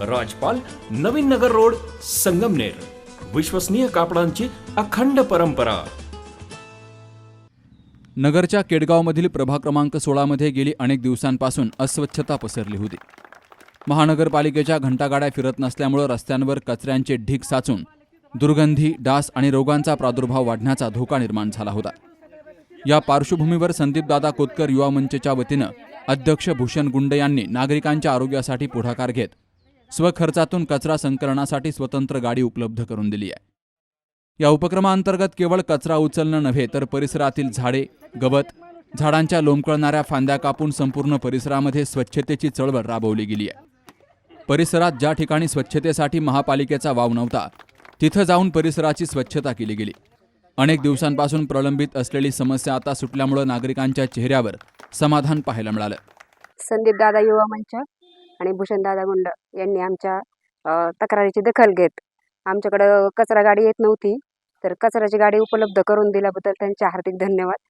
राजपाल Navin Nagar road Sangamner. विश्वसनीय कापडांची अखंड परंपरा. नगरच्या केडगावमधील प्रभाग क्रमांक सोळामध्ये गेली अनेक दिवसांपासून अस्वच्छता पसरली होती. महानगरपालिकेच्या घंटागाड्या फिरत नसल्यामुळे रस्त्यांवर कचऱ्यांचे ढीग साचून दुर्गंधी डास आणि रोगांचा प्रादुर्भाव वाढण्याचा धोका निर्माण झाला होता. या पार्श्वभूमीवर संदीपदादा कोतकर युवा मंचच्या वतीनं अध्यक्ष भूषण गुंड यांनी नागरिकांच्या आरोग्यासाठी पुढाकार घेत स्वखर्चातून कचरा संकलनासाठी स्वतंत्र गाडी उपलब्ध करून दिली आहे. या उपक्रमाअंतर्गत केवळ कचरा उचलणं नव्हे तर परिसरातील झाडे गवत झाडांच्या लोंबकळणाऱ्या फांद्या कापून संपूर्ण परिसरामध्ये स्वच्छतेची चळवळ राबवली गेली आहे. परिसरात ज्या ठिकाणी स्वच्छतेसाठी महापालिकेचा वाव नव्हता तिथं जाऊन परिसराची स्वच्छता केली गेली. अनेक दिवसांपासून प्रलंबित असलेली समस्या आता सुटल्यामुळे नागरिकांच्या चेहऱ्यावर समाधान पाहायला मिळालं. संदीप दादा युवा मंच. आणि भूषण दादा गुंड यांनी आमच्या तक्रारीची दखल घेत आमच्याकडं कचरा गाडी येत नव्हती. तर कचऱ्याची गाडी उपलब्ध करून दिल्याबद्दल त्यांचे हार्दिक धन्यवाद.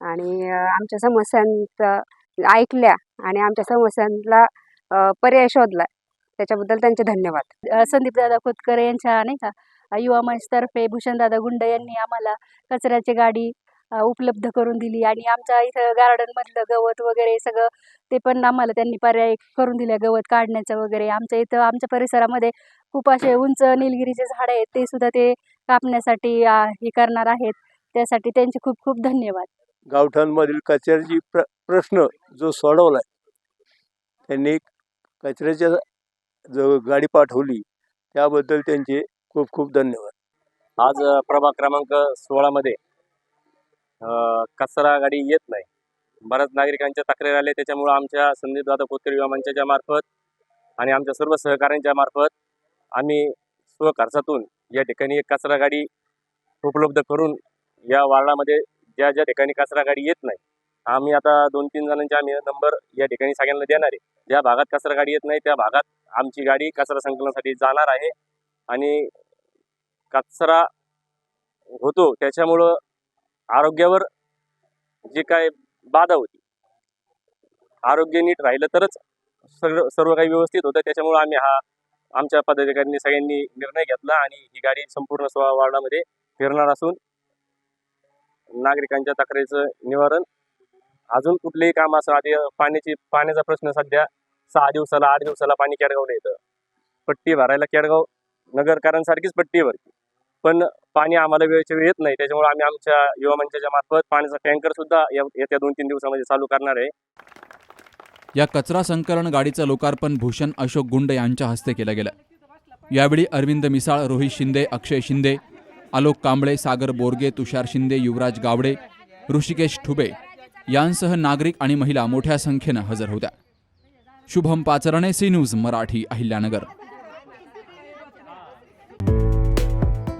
आणि आमच्या समस्यांचा ऐकल्या आणि आमच्या समस्यांना पर्याय शोधला. त्याच्याबद्दल त्यांचे धन्यवाद. संदीप दादा खोतकर यांच्या नाही का युवा मंचतर्फे भूषणदादा गुंड यांनी आम्हाला कचऱ्याची गाडी उपलब्ध करून दिली. आणि आमच्या इथं गार्डनमधलं गवत वगैरे सगळं ते पण आम्हाला त्यांनी पर्याय करून दिल्या गवत काढण्याचं वगैरे. आमच्या इथं आमच्या परिसरामध्ये खूप असे उंच निलगिरीचे झाडं आहेत ते सुद्धा ते कापण्यासाठी हे करणार आहेत. त्यासाठी त्यांचे खूप खूप धन्यवाद. गावठाणमधील कचऱ्याची प्र प्रश्न जो सोडवला त्यांनी कचऱ्याच्या जो गाडी पाठवली त्याबद्दल त्यांचे खूप खूप धन्यवाद. आज प्रभाग क्रमांक सोळामध्ये कचरा गाडी येत नाही. बऱ्याच नागरिकांच्या तक्रारी आल्या त्याच्यामुळं आमच्या संदीप दादा कोतकर युवा मंचाच्या मार्फत आणि आमच्या सर्व सहकाऱ्यांच्या मार्फत आम्ही स्वखर्चातून या ठिकाणी एक कचरा गाडी उपलब्ध करून या वार्डामध्ये ज्या ज्या ठिकाणी कचरा गाडी येत नाही आम्ही आता दोन तीन जणांचे आम्ही नंबर या ठिकाणी सगळ्यांना देणार आहे. ज्या भागात कचरा गाडी येत नाही त्या भागात आमची गाडी कचरा संकलनासाठी जाणार आहे आणि कचरा होतो त्याच्यामुळं आरोग्यावर जे काय बाधा होती आरोग्य नीट राहिलं तरच सर्व सर्व काही व्यवस्थित होतं. त्याच्यामुळे आम्ही हा आमच्या पदाधिकाऱ्यांनी सगळ्यांनी निर्णय घेतला आणि ही गाडी संपूर्ण सोळा वार्डामध्ये फिरणार असून नागरिकांच्या तक्रारीचं निवारण अजून कुठलेही काम असं आधी पाण्याची पाण्याचा प्रश्न सध्या सहा दिवसाला आठ दिवसाला पाणी केडगावला येतं. पट्टी भरायला केडगाव नगरकारांसारखीच पट्टी भरते पण पाणी आम्हाला वेळच्या वेळ येत नाही. त्याच्यामुळे आम्ही आमच्या युवा मंचाच्या मार्फत पाण्याचा टँकर सुद्धा येत्या दोन तीन दिवसामध्ये चालू करणार आहे. या कचरा संकलन गाडीचं लोकार्पण भूषण अशोक गुंड यांच्या हस्ते केलं गेलं. यावेळी अरविंद मिसाळ रोहित शिंदे अक्षय शिंदे आलोक कांबळे सागर बोरगे तुषार शिंदे युवराज गावडे ऋषिकेश ठुबे यांसह नागरिक आणि महिला मोठ्या संख्येनं हजर होत्या. Shubham Pacharne C news Marathi Ahilyanagar.